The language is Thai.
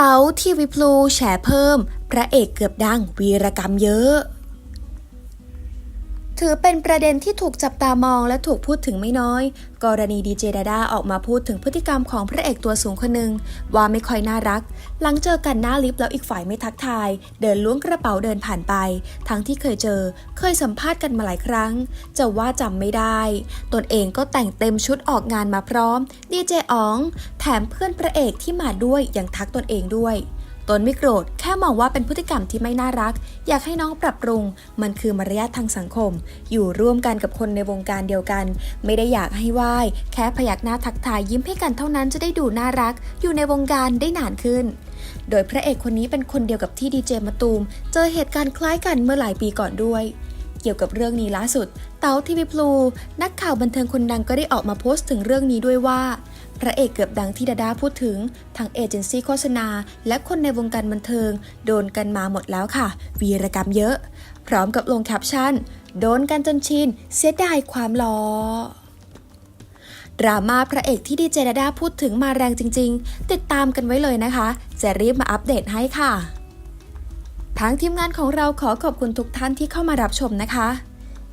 เต๋าทีวีพลูแฉเพิ่ม พระเอกเกือบดังวีรกรรมเยอะ ถือเป็นประเด็นที่ถูกจับตามองและถูกพูดถึงไม่น้อย กรณีดีเจดาดาออกมาพูดถึงพฤติกรรมของพระเอกตัวสูงคนหนึ่งว่าไม่ค่อยน่ารัก หลังเจอกันหน้าลิฟต์แล้วอีกฝ่ายไม่ทักทาย เดินล้วงกระเป๋าเดินผ่านไป ทั้งที่เคยเจอ เคยสัมภาษณ์กันมาหลายครั้ง จะว่าจำไม่ได้ ตนเองก็แต่งเต็มชุดออกงานมาพร้อมดีเจอ๋อง แถมเพื่อนพระเอกที่มาด้วยยังทักตนเองด้วย ตนไม่โกรธ แค่มองว่าเป็นพฤติกรรมที่ไม่น่ารัก อยากให้น้องปรับปรุง มันคือมารยาททางสังคม อยู่ร่วมกันกับคนในวงการเดียวกัน ไม่ได้อยากให้ไหว้ แค่พยักหน้าทักทายยิ้มให้กันเท่านั้นจะได้ดูน่ารัก อยู่ในวงการได้นานขึ้นโดยพระเอกคนนี้เป็นคนเดียวกับที่ดีเจมะตูม เจอเหตุการณ์คล้ายกันเมื่อหลายปีก่อนด้วย เกี่ยวกับเรื่องนี้ล่าสุด เต๋าทีวีพลูนักข่าวบันเทิงคนดังก็ได้ออกมาโพสต์ถึงเรื่องนี้ด้วยว่า พระเอกเกือบดังที่ดาดาพูดถึงทั้งเอเจนซี่โฆษณา และคนในวงการบันเทิง โดนกันมาหมดแล้วค่ะ วีรกรรมเยอะ พร้อมกับลงแคปชั่น โดนกันจนชิน เสียดายความหลอดราม่าพระเอกที่ดีเจดาดาพูดถึงมาแรงจริง ๆ ติดตามกันไว้เลยนะคะ จะรีบมาอัปเดตให้ค่ะทางทีมงานของเราขอขอบคุณทุกท่านที่เข้ามารับชมนะคะ